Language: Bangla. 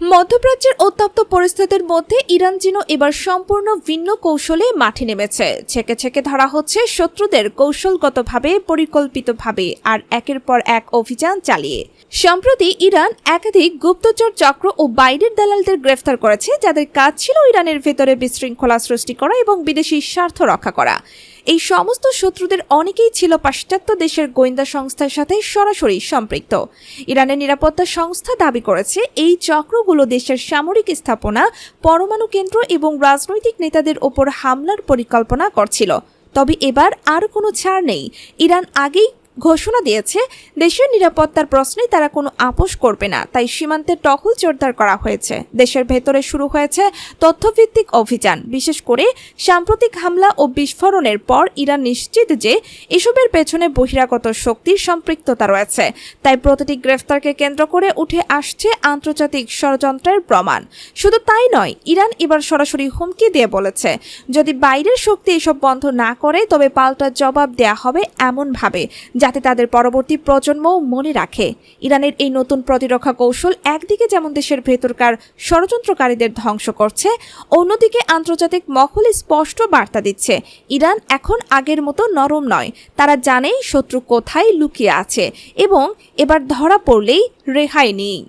মধ্যপ্রাচ্যের উত্তপ্ত পরিস্থিতির মধ্যে ইরান যেন এবার সম্পূর্ণ ভিন্ন কৌশলে মাঠে নেমেছে। ছেকে ছেকে ধরা হচ্ছে শত্রুদের কৌশলগতভাবে, পরিকল্পিতভাবে আর একের পর এক অভিযান চালিয়ে। সম্প্রতি ইরান একাধিক গুপ্তচর চক্র ও বাইরের দালালদের গ্রেফতার করেছে, যাদের কাজ ছিল ইরানের ভেতরে বিশৃঙ্খলা সৃষ্টি করা এবং বিদেশি স্বার্থ রক্ষা করা। এই সমস্ত শত্রুদের অনেকেই ছিল পাশ্চাত্য দেশের গোয়েন্দা সংস্থার সাথে সরাসরি সম্পৃক্ত। ইরানের নিরাপত্তা সংস্থা দাবি করেছে, এই চক্রগুলো দেশের সামরিক স্থাপনা, পরমাণু কেন্দ্র এবং রাজনৈতিক নেতাদের ওপর হামলার পরিকল্পনা করছিল। তবে এবার আর কোনো ছাড় নেই। ইরান আগেই ঘোষণা দিয়েছে, দেশের নিরাপত্তার প্রশ্নে তারা কোনো আপোষ করবে না, তাই সীমান্তে টহল জোরদার করা হয়েছে। দেশের ভেতরে শুরু হয়েছে তথ্যভিত্তিক অভিযান, বিশেষ করে সাম্প্রতিক হামলা ও বিস্ফোরণের পর ইরান নিশ্চিত যে এসবের পেছনে বহিরাগত শক্তির সম্পৃক্ততা রয়েছে, তাই প্রতিটি গ্রেফতারকে কেন্দ্র করে উঠে আসছে আন্তর্জাতিক ষড়যন্ত্রের প্রমাণ। শুধু তাই নয়, ইরান এবার সরাসরি হুমকি দিয়ে বলেছে, যদি বাইরের শক্তি এসব বন্ধ না করে, তবে পাল্টা জবাব দেয়া হবে এমনভাবে যাতে তাদের পরবর্তী প্রজন্মও মনে রাখে। ইরানের এই নতুন প্রতিরক্ষা কৌশল একদিকে যেমন দেশের ভেতরকার ষড়যন্ত্রকারীদের ধ্বংস করছে, অন্যদিকে আন্তর্জাতিক মহলে স্পষ্ট বার্তা দিচ্ছে, ইরান এখন আগের মতো নরম নয়। তারা জানে শত্রু কোথায় লুকিয়ে আছে এবং এবার ধরা পড়লেই রেহাই নেই।